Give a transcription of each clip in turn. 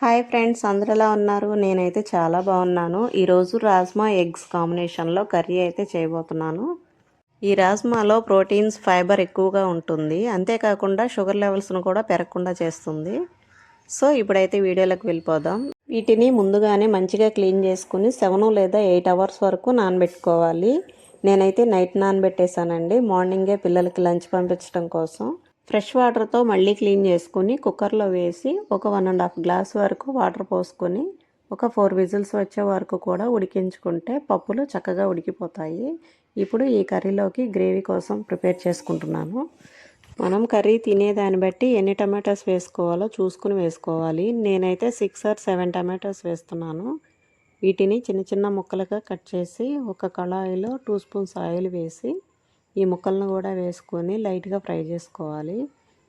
Hi friends అందరు ఎలా ఉన్నారు? నేనైతే చాలా బాగున్నాను. ఈరోజు రాజ్మా ఎగ్స్ కాంబినేషన్లో కర్రీ అయితే చేయబోతున్నాను. ఈ రాజ్మాలో ప్రోటీన్స్ ఫైబర్ ఎక్కువగా ఉంటుంది. అంతేకాకుండా షుగర్ లెవెల్స్ను కూడా పెరగకుండా చేస్తుంది. సో ఇప్పుడైతే వీడియోలోకి వెళ్ళిపోదాం. వీటిని ముందుగానే మంచిగా క్లీన్ చేసుకుని సెవెన్ లేదా ఎయిట్ అవర్స్ వరకు నానబెట్టుకోవాలి. నేనైతే నైట్ నానబెట్టేశానండి. మార్నింగే పిల్లలకి లంచ్ పంపించడం కోసం. ఫ్రెష్ వాటర్తో మళ్ళీ క్లీన్ చేసుకుని కుక్కర్లో వేసి ఒక వన్ అండ్ హాఫ్ గ్లాస్ వరకు వాటర్ పోసుకొని ఒక ఫోర్ విజిల్స్ వచ్చే వరకు కూడా ఉడికించుకుంటే పప్పులు చక్కగా ఉడికిపోతాయి. ఇప్పుడు ఈ కర్రీలోకి గ్రేవీ కోసం ప్రిపేర్ చేసుకుంటున్నాను. మనం కర్రీ తినేదాన్ని బట్టి ఎన్ని టమాటోస్ వేసుకోవాలో చూసుకుని వేసుకోవాలి. నేనైతే సిక్స్ ఆర్ సెవెన్ టమాటోస్ వేస్తున్నాను. వీటిని చిన్న చిన్న ముక్కలుగా కట్ చేసి ఒక కళాయిలో టూ స్పూన్స్ ఆయిల్ వేసి ఈ ముక్కలను కూడా వేసుకొని లైట్గా ఫ్రై చేసుకోవాలి.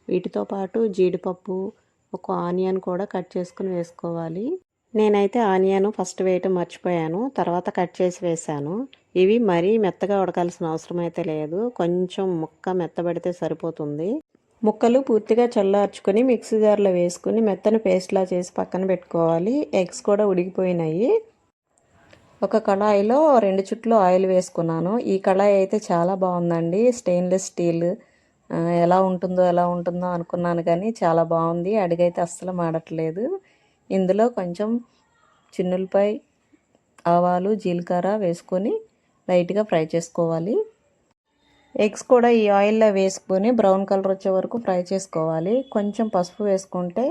వీటితో పాటు జీడిపప్పు ఒక ఆనియన్ కూడా కట్ చేసుకుని వేసుకోవాలి. నేనైతే ఆనియన్ ఫస్ట్ వేయటం మర్చిపోయాను తర్వాత కట్ చేసి వేసాను ఇవి మరీ మెత్తగా ఉడకాల్సిన అవసరం అయితే లేదు కొంచెం ముక్క మెత్తబడితే సరిపోతుంది. ముక్కలు పూర్తిగా చల్లార్చుకొని మిక్సీ జార్లో వేసుకుని మెత్తని పేస్ట్లా చేసి పక్కన పెట్టుకోవాలి. ఎగ్స్ కూడా ఉడికిపోయినాయి. ఒక కళాయిలో రెండు చుట్లు ఆయిల్ వేసుకున్నాను. ఈ కళాయి అయితే చాలా బాగుందండి. స్టెయిన్లెస్ స్టీల్ ఎలా ఉంటుందో ఎలా ఉంటుందో అనుకున్నాను కానీ చాలా బాగుంది. అడిగైతే అస్సలు మాడట్లేదు. ఇందులో కొంచెం చిన్నులపై ఆవాలు జీలకర్ర వేసుకొని లైట్గా ఫ్రై చేసుకోవాలి. ఎగ్స్ కూడా ఈ ఆయిల్లో వేసుకొని బ్రౌన్ కలర్ వచ్చే వరకు ఫ్రై చేసుకోవాలి. కొంచెం పసుపు వేసుకుంటే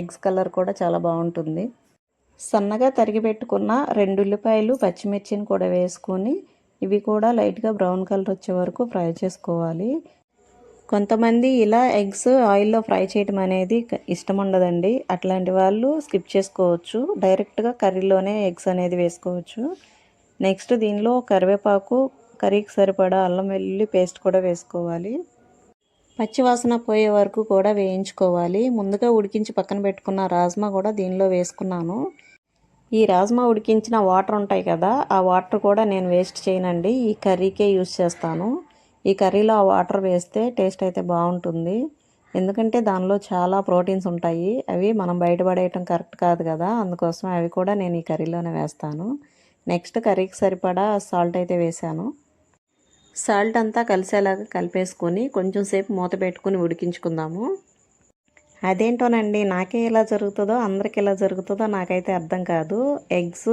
ఎగ్స్ కలర్ కూడా చాలా బాగుంటుంది. సన్నగా తరిగి పెట్టుకున్న రెండు ఉల్లిపాయలు పచ్చిమిర్చిని కూడా వేసుకొని ఇవి కూడా లైట్గా బ్రౌన్ కలర్ వచ్చే వరకు ఫ్రై చేసుకోవాలి. కొంతమంది ఇలా ఎగ్స్ ఆయిల్లో ఫ్రై చేయడం అనేది ఇష్టం ఉండదండి. అట్లాంటి వాళ్ళు స్కిప్ చేసుకోవచ్చు. డైరెక్ట్గా కర్రీలోనే ఎగ్స్ అనేది వేసుకోవచ్చు. నెక్స్ట్ దీనిలో కరివేపాకు కర్రీకి సరిపడా అల్లం వెల్లుల్లి పేస్ట్ కూడా వేసుకోవాలి. పచ్చివాసన పోయే వరకు కూడా వేయించుకోవాలి. ముందుగా ఉడికించి పక్కన పెట్టుకున్న రాజ్మా కూడా దీనిలో వేసుకున్నాను. ఈ రాజ్మా ఉడికించిన వాటర్ ఉంటాయి కదా ఆ వాటర్ కూడా నేను వేస్ట్ చేయనండి. ఈ కర్రీకే యూస్ చేస్తాను. ఈ కర్రీలో ఆ వాటర్ వేస్తే టేస్ట్ అయితే బాగుంటుంది. ఎందుకంటే దానిలో చాలా ప్రోటీన్స్ ఉంటాయి. అవి మనం బయటపడేయటం కరెక్ట్ కాదు కదా అందుకోసం అవి కూడా నేను ఈ కర్రీలోనే వేస్తాను. నెక్స్ట్ కర్రీకి సరిపడా సాల్ట్ అయితే వేసాను సాల్ట్ అంతా కలిసేలాగా కలిపేసుకొని కొంచెం సేపు మూత పెట్టుకుని ఉడికించుకుందాము. అదేంటోనండి నాకే ఎలా జరుగుతుందో అందరికి ఎలా జరుగుతుందో నాకైతే అర్థం కాదు. ఎగ్స్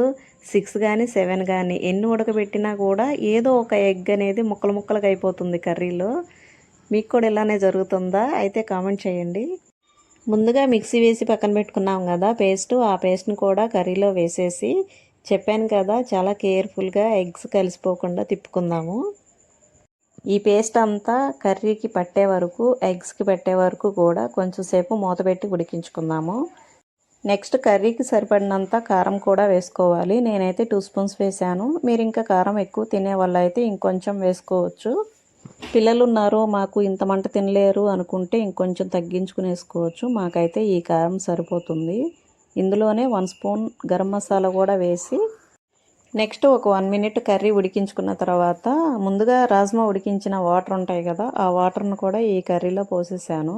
సిక్స్ కానీ సెవెన్ కానీ ఎన్ని ఉడకబెట్టినా కూడా ఏదో ఒక ఎగ్ అనేది ముక్కలు ముక్కలుగా అయిపోతుంది కర్రీలో. మీకు కూడా ఇలానే జరుగుతుందా? అయితే కామెంట్ చేయండి. ముందుగా మిక్సీ వేసి పక్కన పెట్టుకున్నాం కదా పేస్ట్. ఆ పేస్ట్ని కూడా కర్రీలో వేసేసి చెప్పాను కదా చాలా కేర్ఫుల్గా ఎగ్స్ కలిసిపోకుండా తిప్పుకుందాము. ఈ పేస్ట్ అంతా కర్రీకి పట్టే వరకు ఎగ్స్కి పెట్టే వరకు కూడా కొంచెం సేపు మూత పెట్టి ఉడికించుకుందాము. నెక్స్ట్ కర్రీకి సరిపడినంత కారం కూడా వేసుకోవాలి. నేనైతే టూ స్పూన్స్ వేసాను. మీరు ఇంకా కారం ఎక్కువ తినే వల్ల అయితే ఇంకొంచెం వేసుకోవచ్చు. పిల్లలు ఉన్నారు మాకు ఇంత మంట తినలేరు అనుకుంటే ఇంకొంచెం తగ్గించుకుని వేసుకోవచ్చు మాకైతే ఈ కారం సరిపోతుంది. ఇందులోనే వన్ స్పూన్ గరం మసాలా కూడా వేసి నెక్స్ట్ ఒక వన్ మినిట్ కర్రీ ఉడికించుకున్న తర్వాత ముందుగా రాజ్మా ఉడికించిన వాటర్ ఉంటాయి కదా ఆ వాటర్ను కూడా ఈ కర్రీలో పోసేసాను.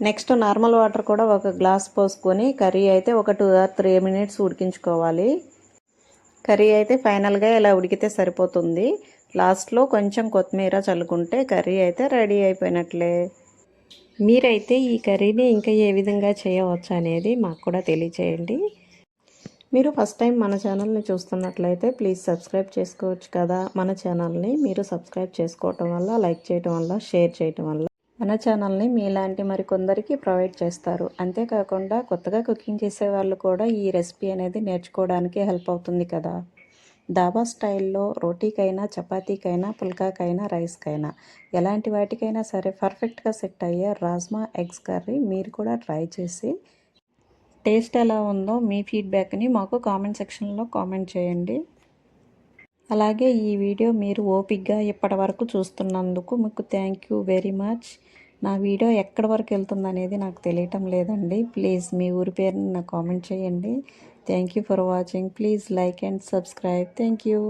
నెక్స్ట్ నార్మల్ వాటర్ కూడా ఒక గ్లాస్ పోసుకొని కర్రీ అయితే ఒక టూ ఆర్ త్రీ మినిట్స్ ఉడికించుకోవాలి. కర్రీ అయితే ఫైనల్గా ఇలా ఉడికితే సరిపోతుంది. లాస్ట్లో కొంచెం కొత్తిమీర చల్లుకుంటే కర్రీ అయితే రెడీ అయిపోయినట్లే. మీరైతే ఈ కర్రీని ఇంకా ఏ విధంగా చేయవచ్చు అనేది మాకు కూడా తెలియచేయండి. మీరు ఫస్ట్ టైం మన ఛానల్ని చూస్తున్నట్లయితే ప్లీజ్ సబ్స్క్రైబ్ చేసుకోవచ్చు కదా. మన ఛానల్ని మీరు సబ్స్క్రైబ్ చేసుకోవటం వల్ల లైక్ చేయటం వల్ల షేర్ చేయటం వల్ల మన ఛానల్ని మీలాంటి మరి కొందరికి ప్రొవైడ్ చేస్తారు. అంతేకాకుండా కొత్తగా కుకింగ్ చేసే వాళ్ళు కూడా ఈ రెసిపీ అనేది నేర్చుకోవడానికి హెల్ప్ అవుతుంది కదా. దాబా స్టైల్లో రోటీకైనా చపాతీకైనా పుల్కాకైనా రైస్కైనా ఎలాంటి వాటికైనా సరే పర్ఫెక్ట్గా సెట్ అయ్యే రాజ్మా ఎగ్స్ కర్రీ మీరు కూడా ట్రై చేసి టేస్ట్ ఎలా ఉందో మీ ఫీడ్బ్యాక్ని మాకు కామెంట్ సెక్షన్లో కామెంట్ చేయండి. అలాగే ఈ వీడియో మీరు ఓపిక్గా ఇప్పటి వరకు చూస్తున్నందుకు మీకు థ్యాంక్ యూ వెరీ మచ్. నా వీడియో ఎక్కడి వరకు వెళ్తుంది అనేది నాకు తెలియటం లేదండి. ప్లీజ్ మీ ఊరి పేరుని నాకు కామెంట్ చేయండి. Thank you for watching. Please like and subscribe. Thank you.